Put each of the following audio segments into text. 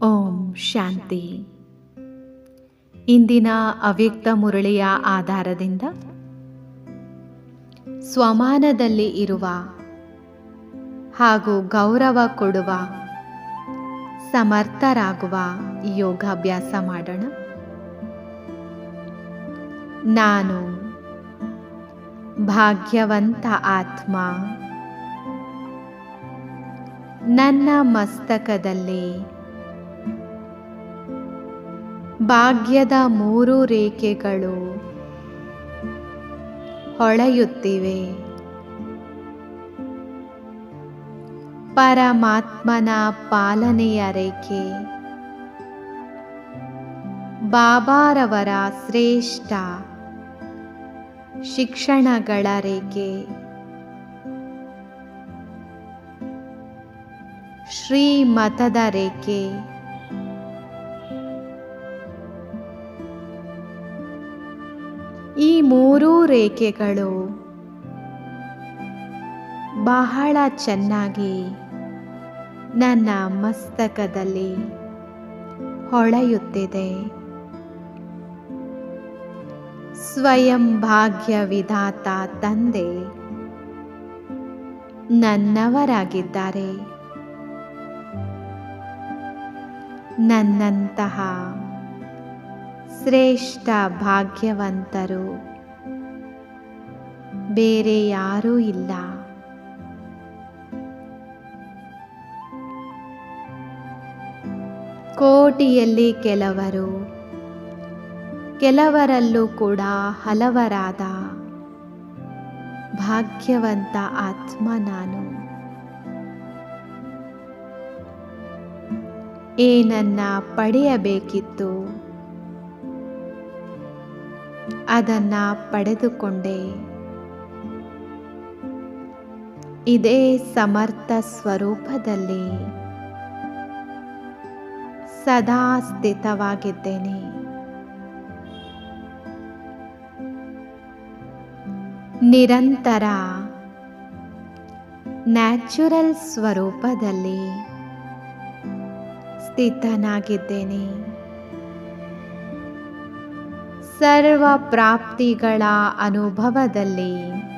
ಓಂ ಶಾಂತಿ. ಇಂದಿನ ಅವ್ಯಕ್ತ ಮುರಳಿಯ ಆಧಾರದಿಂದ ಸ್ವಮಾನದಲ್ಲಿ ಇರುವ ಹಾಗೂ ಗೌರವ ಕೊಡುವ, ಸಮರ್ಥರಾಗುವ ಯೋಗಾಭ್ಯಾಸ ಮಾಡೋಣ. ನಾನು ಭಾಗ್ಯವಂತ ಆತ್ಮ. ನನ್ನ ಮಸ್ತಕದಲ್ಲಿ ಭಾಗ್ಯದ ಮೂರು ರೇಖೆಗಳು ಹೊಳೆಯುತ್ತಿವೆ. ಪರಮಾತ್ಮನ ಪಾಲನೆಯ ರೇಖೆ. ಬಾಬಾರವರ ಶ್ರೇಷ್ಠ ಶಿಕ್ಷಣಗಳ ರೇಖೆ. ಶ್ರೀಮತದ ರೇಖೆ. ರೇಖೆಗಳು ಬಹಳ ಚೆನ್ನಾಗಿ ನನ್ನ ಮಸ್ತಕದಲ್ಲಿ ಹೊಳೆಯುತ್ತಿದೆ. ಸ್ವಯಂ ಭಾಗ್ಯ ವಿಧಾತ ತಂದೆ ನನ್ನವರಾಗಿದ್ದಾರೆ. ನನ್ನಂತಹ ಶ್ರೇಷ್ಠ ಭಾಗ್ಯವಂತರು ಬೇರೆ ಯಾರೂ ಇಲ್ಲ. ಕೋಟಿಯಲ್ಲಿ ಕೆಲವರು, ಕೆಲವರಲ್ಲೂ ಕೂಡ ಹಲವರಾದ ಭಾಗ್ಯವಂತ ಆತ್ಮ ನಾನು. ಏನನ್ನ ಪಡೆಯಬೇಕಿತ್ತು. ಅದನ್ನ ಪಡೆದುಕೊಂಡೆ. ಇದೇ ಸಮರ್ಥ ಸ್ವರೂಪದಲ್ಲಿ ಸದಾ ಸ್ಥಿತವಾಗಿದ್ದೇನೆ. ನಿರಂತರ ನ್ಯಾಚುರಲ್ ಸ್ವರೂಪದಲ್ಲಿ ಸ್ಥಿತನಾಗಿದ್ದೇನೆ. ಸರ್ವ ಪ್ರಾಪ್ತಿಗಳ ಅನುಭವದಲ್ಲಿ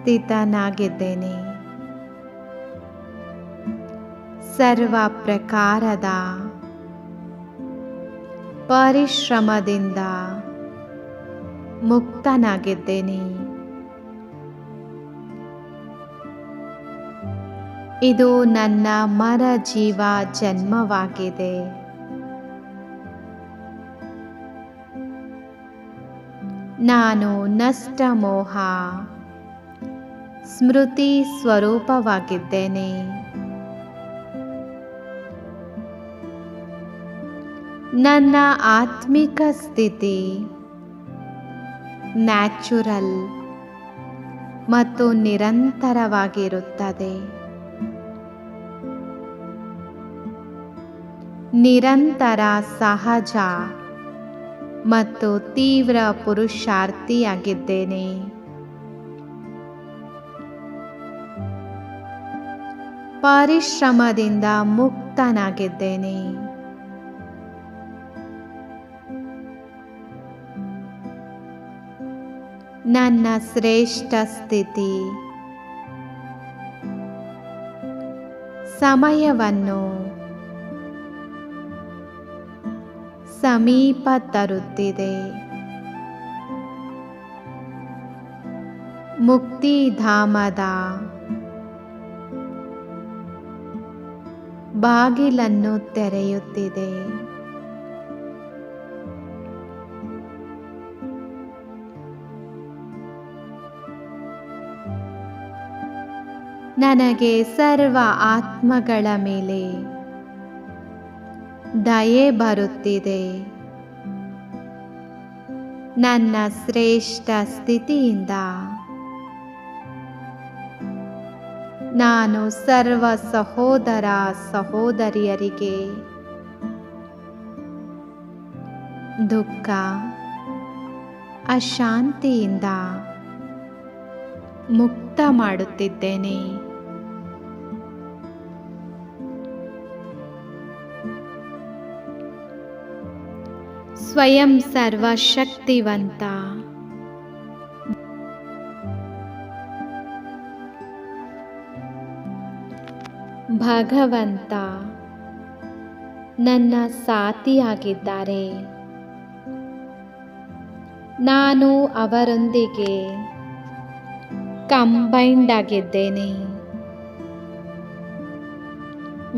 ಸ್ಥಿತನಾಗಿದ್ದೇನೆ ಸರ್ವ ಪ್ರಕಾರದ ಪರಿಶ್ರಮದಿಂದ ಮುಕ್ತನಾಗಿದ್ದೇನೆ. ಇದು ನನ್ನ ಮರ ಜೀವ ಜನ್ಮವಾಗಿದೆ. ನಾನು ನಷ್ಟ ಮೋಹ ಸ್ಮೃತಿ ಸ್ವರೂಪವಾಗಿದ್ದೇನೆ. ನನ್ನ ಆತ್ಮಿಕ ಸ್ಥಿತಿ ನ್ಯಾಚುರಲ್ ಮತ್ತು ನಿರಂತರವಾಗಿರುತ್ತದೆ. ನಿರಂತರ ಸಹಜ ಮತ್ತು ತೀವ್ರ ಪುರುಷಾರ್ಥಿಯಾಗಿದ್ದೇನೆ. ಪರಿಶ್ರಮದಿಂದ ಮುಕ್ತನಾಗಿದ್ದೇನೆ. ನನ್ನ ಶ್ರೇಷ್ಠ ಸ್ಥಿತಿ. ಸಮಯವನ್ನು ಸಮೀಪ ತರುತ್ತಿದೆ. ಮುಕ್ತಿಧಾಮದ ಬಾಗಿಲನ್ನು ತೆರೆಯುತ್ತಿದೆ. ನನಗೆ ಸರ್ವ ಆತ್ಮಗಳ ಮೇಲೆ ದಯೆ ಬರುತ್ತಿದೆ. ನನ್ನ ಶ್ರೇಷ್ಠ ಸ್ಥಿತಿಯಿಂದ ನಾನು ಸರ್ವ ಸಹೋದರ ಸಹೋದರಿಯರಿಗೆ ದುಃಖ ಅಶಾಂತಿಯಿಂದ ಮುಕ್ತ ಮಾಡುತ್ತಿದ್ದೇನೆ. ಸ್ವಯಂ ಸರ್ವಶಕ್ತಿವಂತ ಭಗವಂತ ನನ್ನ ಸಾಥಿಯಾಗಿದ್ದಾರೆ. ನಾನು ಅವರೊಂದಿಗೆ ಕಂಬೈಂಡ್ ಆಗಿದ್ದೇನೆ.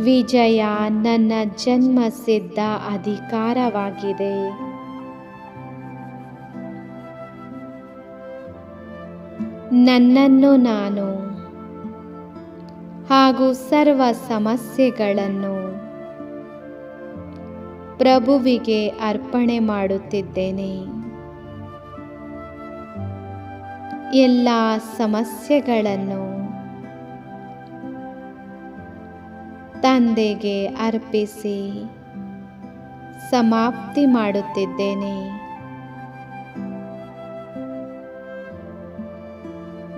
ವಿಜಯ ನನ್ನ ಜನ್ಮಸಿದ್ಧ ಅಧಿಕಾರವಾಗಿದೆ. ನನ್ನನ್ನು ನಾನು ಹಾಗೂ ಸರ್ವ ಸಮಸ್ಯೆಗಳನ್ನು ಪ್ರಭುವಿಗೆ ಅರ್ಪಣೆ ಮಾಡುತ್ತಿದ್ದೇನೆ. ಎಲ್ಲ ಸಮಸ್ಯೆಗಳನ್ನು ತಂದೆಗೆ ಅರ್ಪಿಸಿ ಸಮಾಪ್ತಿ ಮಾಡುತ್ತಿದ್ದೇನೆ.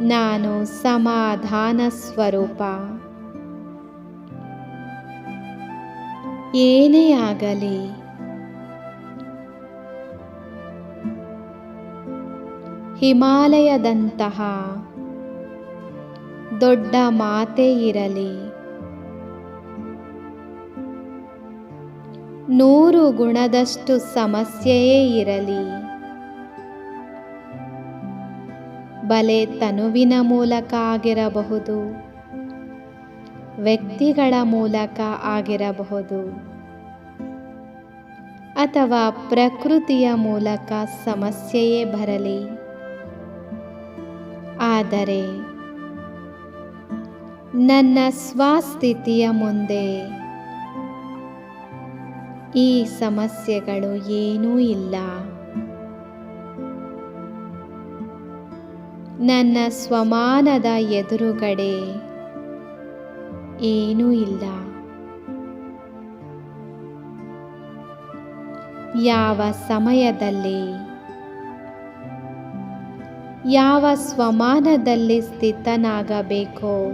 ನಾನು ಸಮಾಧಾನ ಸ್ವರೂಪ ಏನೇ ಆಗಲಿ. ಹಿಮಾಲಯದಂತಹ ದೊಡ್ಡ ಮಾತೆ ಇರಲಿ. ನೂರು ಗುಣದಷ್ಟು ಸಮಸ್ಯೆಯೇ ಇರಲಿ. ಬಲೆ ತನುವಿನ ಮೂಲಕ ಆಗಿರಬಹುದು. ವ್ಯಕ್ತಿಗಳ ಮೂಲಕ ಆಗಿರಬಹುದು. ಅಥವಾ ಪ್ರಕೃತಿಯ ಮೂಲಕ ಸಮಸ್ಯೆಯೇ ಬರಲಿ. ಆದರೆ ನನ್ನ ಸ್ವಸ್ಥಿತಿಯ ಮುಂದೆ ಈ ಸಮಸ್ಯೆಗಳು ಏನೂ ಇಲ್ಲ. ನನ್ನ ಸ್ವಮಾನದ ಎದುರುಗಡೆ ಏನೂ ಇಲ್ಲ. ಯಾವ ಸಮಯದಲ್ಲಿ? ಯಾವ ಸ್ವಮಾನದಲ್ಲಿ ಸ್ಥಿತನಾಗಬೇಕೋ?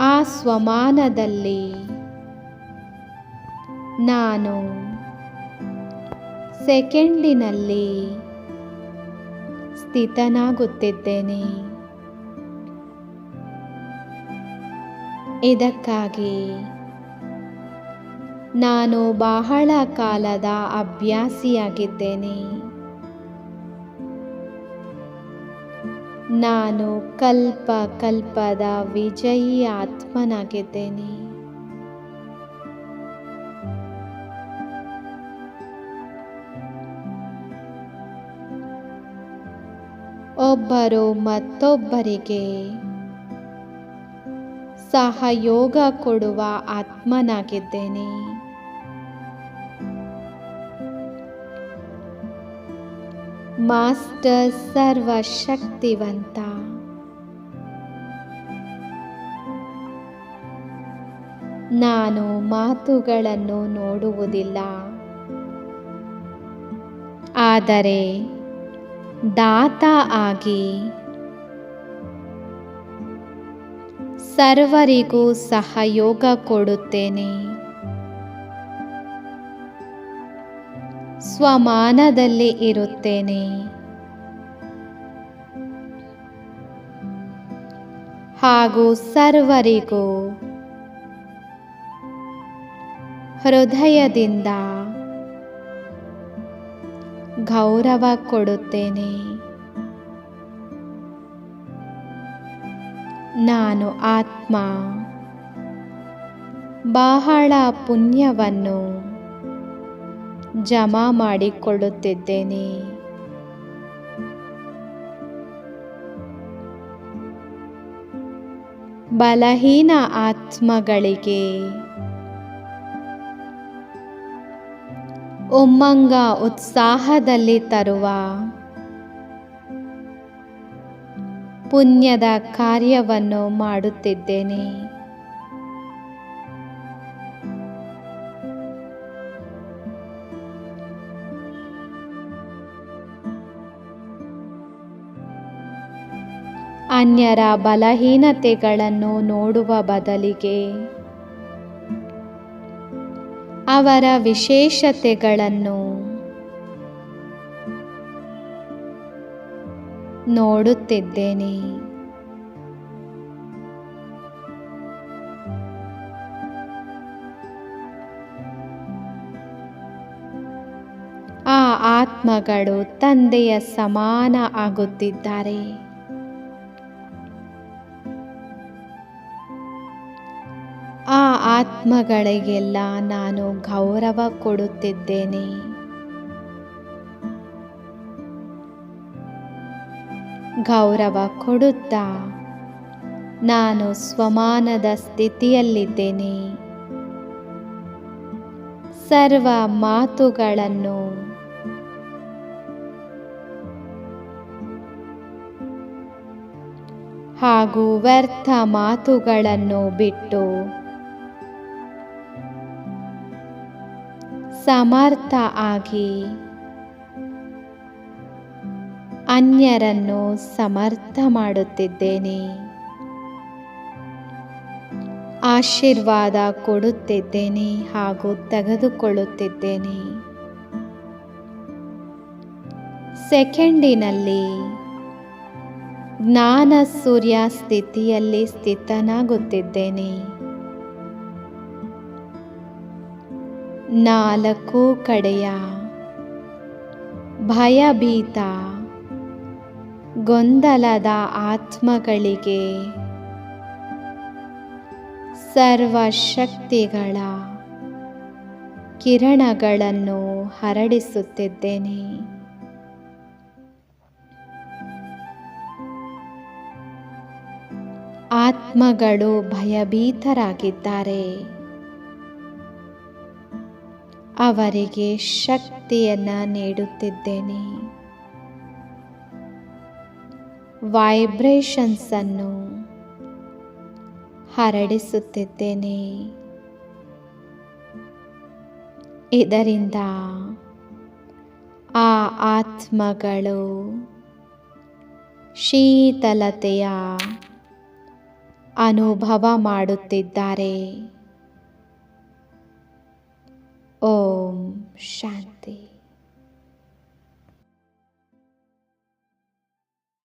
ಆ ಸ್ವಮಾನದಲ್ಲಿ ನಾನು ಸೆಕೆಂಡಿನಲ್ಲಿ ಸ್ಥಿತನಾಗುತ್ತಿದ್ದೇನೆ. ಇದಕ್ಕಾಗಿ. ನಾನು ಬಹಳ ಕಾಲದ ಅಭ್ಯಾಸಿಯಾಗಿದ್ದೇನೆ. ನಾನು ಕಲ್ಪ ಕಲ್ಪದ ವಿಜಯಿ ಆತ್ಮನಾಗಿದ್ದೇನೆ. ಒಬ್ಬರು ಮತ್ತೊಬ್ಬರಿಗೆ ಸಹಯೋಗ ಕೊಡುವ ಆತ್ಮನಾಗಿದ್ದೇನೆ. ಮಾಸ್ಟರ್ ಸರ್ವಶಕ್ತಿವಂತ. ನಾನು ಮಾತುಗಳನ್ನು ನೋಡುವುದಿಲ್ಲ. ಆದರೆ ದಾತ ಆಗಿ ಸರ್ವರಿಗೂ ಸಹಯೋಗ ಕೊಡುತ್ತೇನೆ. ಸ್ವಮಾನದಲ್ಲಿ ಇರುತ್ತೇನೆ. ಹಾಗೂ ಸರ್ವರಿಗೂ ಹೃದಯದಿಂದ ಗೌರವ ಕೊಡುತ್ತೇನೆ. ನಾನು ಆತ್ಮ. ಬಹಳ ಪುಣ್ಯವನ್ನು ಜಮಾ ಮಾಡಿಕೊಳ್ಳುತ್ತಿದ್ದೇನೆ. ಬಲಹೀನ ಆತ್ಮಗಳಿಗೆ ಉಮ್ಮಂಗ ಉತ್ಸಾಹದಲ್ಲಿ ತರುವ ಪುಣ್ಯದ ಕಾರ್ಯವನ್ನು ಮಾಡುತ್ತಿದ್ದೇನೆ. ಅನ್ಯರ ಬಲಹೀನತೆಗಳನ್ನು ನೋಡುವ ಬದಲಿಗೆ ಅವರ ವಿಶೇಷತೆಗಳನ್ನು ನೋಡುತ್ತಿದ್ದೇನೆ. ಆ ಆತ್ಮಗಳು ತಂದೆಯ ಸಮಾನ ಆಗುತ್ತಿದ್ದಾರೆ. ಆ ಆತ್ಮಗಳಿಗೆಲ್ಲ ನಾನು ಗೌರವ ಕೊಡುತ್ತಿದ್ದೇನೆ. ಗೌರವ ಕೊಡುತ್ತಾ? ನಾನು ಸ್ವಮಾನದ ಸ್ಥಿತಿಯಲ್ಲಿದ್ದೇನೆ. ಸರ್ವ ಮಾತುಗಳನ್ನು ಹಾಗೂ ವ್ಯರ್ಥ ಮಾತುಗಳನ್ನು ಬಿಟ್ಟು ಸಮರ್ಥ ಆಗಿ ಅನ್ಯರನ್ನು ಸಮರ್ಥ ಮಾಡುತ್ತಿದ್ದೇನೆ. ಆಶೀರ್ವಾದ ಕೊಡುತ್ತಿದ್ದೇನೆ ಹಾಗೂ ತೆಗೆದುಕೊಳ್ಳುತ್ತಿದ್ದೇನೆ. ಸೆಕೆಂಡಿನಲ್ಲಿ ಜ್ಞಾನ ಸೂರ್ಯ ಸ್ಥಿತಿಯಲ್ಲಿ ಸ್ಥಿತನಾಗುತ್ತಿದ್ದೇನೆ. ನಾಲ್ಕು ಕಡೆಯ ಭಯಭೀತ ಗೊಂದಲದ ಆತ್ಮಗಳಿಗೆ. ಸರ್ವಶಕ್ತಿಗಳ ಕಿರಣಗಳನ್ನು ಹರಡಿಸುತ್ತಿದ್ದೇನೆ. ಆತ್ಮಗಳು ಭಯಭೀತರಾಗಿದ್ದಾರೆ. ಅವರಿಗೆ ಶಕ್ತಿಯನ್ನು ನೀಡುತ್ತಿದ್ದೇನೆ. ವೈಬ್ರೇಷನ್ಸ್ ಅನ್ನು ಹರಡಿಸುತ್ತಿದ್ದೇನೆ. ಇದರಿಂದ ಆ ಆತ್ಮಗಳು ಶೀತಲತೆಯ ಅನುಭವ ಮಾಡುತ್ತಿದ್ದಾರೆ. ಓಂ ಶಾಂತಿ.